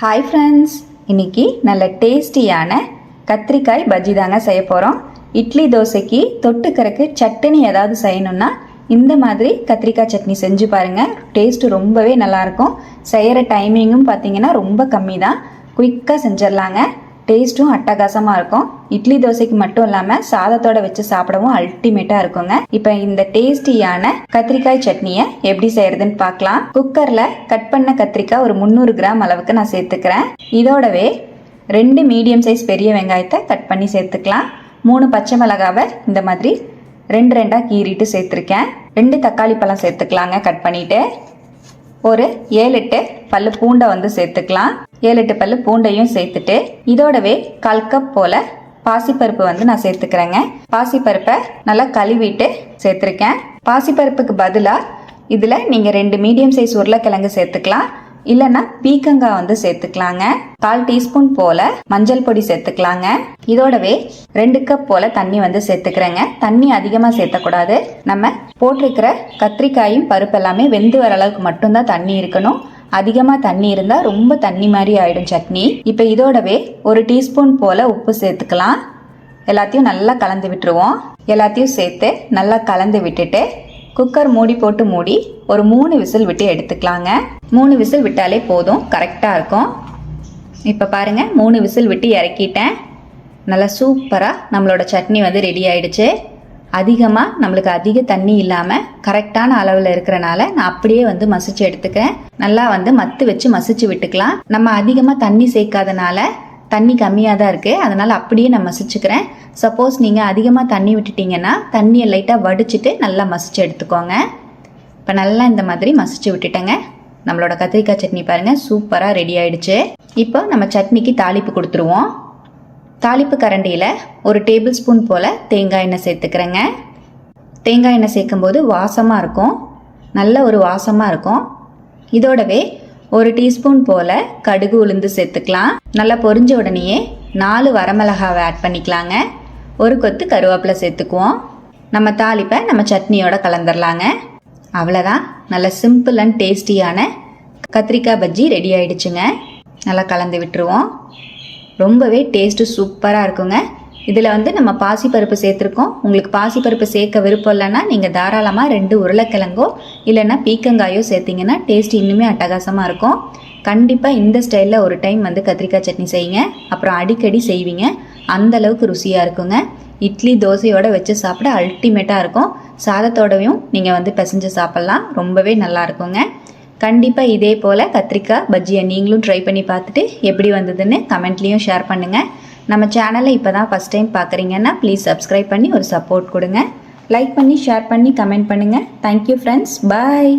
Hi friends இன்னைக்கு நல்ல டேஸ்டியான கத்திரிக்காய் பஜ்ஜி தாங்க செய்ய போகிறோம் இட்லி தோசைக்கு தொட்டுக்கறக்கு சட்னி ஏதாவது செய்யணும்னா இந்த மாதிரி கத்திரிக்காய் சட்னி செஞ்சு பாருங்கள் டேஸ்ட்டு ரொம்பவே நல்லாயிருக்கும் செய்கிற டைமிங்கும் பார்த்தீங்கன்னா ரொம்ப கம்மி தான் குயிக்காக செஞ்சிடலாங்க. டேஸ்ட்டும் அட்டகாசமாக இருக்கும். இட்லி தோசைக்கு மட்டும் இல்லாமல் சாதத்தோட வச்சு சாப்பிடவும் அல்டிமேட்டாக இருக்குங்க. இப்போ இந்த டேஸ்டியான கத்திரிக்காய் சட்னியை எப்படி செய்யறதுன்னு பார்க்கலாம். குக்கரில் கட் பண்ண கத்திரிக்காய் ஒரு முந்நூறு கிராம் அளவுக்கு நான் சேர்த்துக்கிறேன். இதோடவே ரெண்டு மீடியம் சைஸ் பெரிய வெங்காயத்தை கட் பண்ணி சேர்த்துக்கலாம். மூணு பச்சை மிளகாவை இந்த மாதிரி ரெண்டு ரெண்டாக கீறிட்டு சேர்த்துருக்கேன். ரெண்டு தக்காளி பழம் சேர்த்துக்கலாங்க கட் பண்ணிவிட்டு ஒரு ஏழு எட்டு பல்லு பூண்டை வந்து சேர்த்துக்கலாம். ஏழு எட்டு பல்லு பூண்டையும் சேர்த்துட்டு இதோடவே கால் கப் போல் பாசிப்பருப்பு வந்து நான் சேர்த்துக்கிறேங்க. பாசிப்பருப்பை நல்லா கழுவிட்டு சேர்த்துருக்கேன். பாசிப்பருப்புக்கு பதிலாக இதில் நீங்கள் ரெண்டு மீடியம் சைஸ் உருளைக்கிழங்கு சேர்த்துக்கலாம். இல்லைன்னா பீக்கங்காய் வந்து சேர்த்துக்கலாங்க. கால் டீஸ்பூன் போல மஞ்சள் பொடி சேர்த்துக்கலாங்க. இதோடவே ரெண்டு கப் போல தண்ணி வந்து சேர்த்துக்கிறேங்க. தண்ணி அதிகமாக சேர்த்தக்கூடாது. நம்ம போட்டிருக்கிற கத்திரிக்காயும் பருப்பு எல்லாமே வெந்து வர அளவுக்கு மட்டும்தான் தண்ணி இருக்கணும். அதிகமாக தண்ணி இருந்தால் ரொம்ப தண்ணி மாதிரி ஆயிடும் சட்னி. இப்போ இதோடவே ஒரு டீஸ்பூன் போல உப்பு சேர்த்துக்கலாம். எல்லாத்தையும் நல்லா கலந்து விட்டுருவோம். எல்லாத்தையும் சேர்த்து நல்லா கலந்து விட்டுட்டு குக்கர் மூடி போட்டு மூடி ஒரு மூணு விசில் விட்டு எடுத்துக்கலாங்க. மூணு விசில் விட்டாலே போதும். கரெக்டாக இருக்கும். இப்போ பாருங்கள் மூணு விசில் விட்டு இறக்கிட்டேன். நல்லா சூப்பராக நம்மளோட சட்னி வந்து ரெடி ஆயிடுச்சு. அதிகமாக நம்மளுக்கு அதிக தண்ணி இல்லாமல் கரெக்டான அளவில் இருக்கிறனால நான் அப்படியே வந்து மசிச்சு எடுத்துக்கிறேன். நல்லா வந்து மத்து வச்சு மசிச்சு விட்டுக்கலாம். நம்ம அதிகமாக தண்ணி சேர்க்காதனால தண்ணி கம்மியாக தான் இருக்குது அதனால் அப்படியே நான் மசிச்சுக்கிறேன். சப்போஸ் நீங்கள் அதிகமாக தண்ணி விட்டுட்டீங்கன்னா தண்ணியை லைட்டாக வடிச்சிட்டு நல்லா மசிச்சு எடுத்துக்கோங்க. இப்போ நல்லா இந்த மாதிரி மசிச்சு விட்டுட்டேங்க. நம்மளோட கத்திரிக்காய் சட்னி பாருங்கள் சூப்பராக ரெடி ஆயிடுச்சு. இப்போ நம்ம சட்னிக்கு தாளிப்பு கொடுத்துருவோம். தாளிப்பு கரண்டியில் ஒரு டேபிள் ஸ்பூன் போல் தேங்காய் எண்ணெய் சேர்த்துக்கிறேங்க. தேங்காய் எண்ணெய் சேர்க்கும்போது வாசமாக இருக்கும். நல்ல ஒரு வாசமாக இருக்கும். இதோடவே ஒரு டீஸ்பூன் போல் கடுகு உளுந்து சேர்த்துக்கலாம். நல்லா பொரிஞ்ச உடனேயே நாலு வரமிளகாவை ஆட் பண்ணிக்கலாங்க. ஒரு கொத்து கருவேப்பிலை சேர்த்துக்குவோம். நம்ம தாளிப்பை நம்ம சட்னியோட கலந்துடலாங்க அவ்வளோதான் நல்ல சிம்பிள் அண்ட் டேஸ்டியான கத்திரிக்காய் பஜ்ஜி ரெடி ஆயிடுச்சுங்க. நல்லா கலந்து விட்டுருவோம். ரொம்பவே டேஸ்ட்டு சூப்பராக இருக்குங்க. இதில் வந்து நம்ம பாசிப்பருப்பு சேர்த்துருக்கோம். உங்களுக்கு பாசிப்பருப்பு சேர்க்க விருப்பம் இல்லைன்னா நீங்கள் தாராளமாக ரெண்டு உருளைக்கிழங்கோ இல்லைன்னா பீக்கங்காயோ சேர்த்திங்கன்னா டேஸ்ட் இன்னுமே அட்டகாசமாக இருக்கும். கண்டிப்பாக இந்த ஸ்டைலில் ஒரு டைம் வந்து கத்திரிக்காய் சட்னி செய்யுங்க. அப்புறம் அடிக்கடி செய்வீங்க. அந்த அளவுக்கு ருசியாக இருக்குங்க. இட்லி தோசையோடு வச்சு சாப்பிட அல்டிமேட்டாக இருக்கும். சாதத்தோடவையும் நீங்கள் வந்து பிசைஞ்சு சாப்பிட்லாம். ரொம்பவே நல்லா இருக்குங்க. கண்டிப்பாக இதே போல் கத்திரிக்காய் பஜ்ஜியை நீங்களும் ட்ரை பண்ணி பார்த்துட்டு எப்படி வந்ததுன்னு கமெண்ட்லேயும் ஷேர் பண்ணுங்கள் நம்ம சேனலை இப்போ தான் ஃபஸ்ட் டைம் பார்க்குறீங்கன்னா ப்ளீஸ் சப்ஸ்கிரைப் பண்ணி ஒரு சப்போர்ட் கொடுங்க. லைக் பண்ணி ஷேர் பண்ணி கமெண்ட் பண்ணுங்கள் தேங்க்யூ ஃப்ரெண்ட்ஸ் பாய்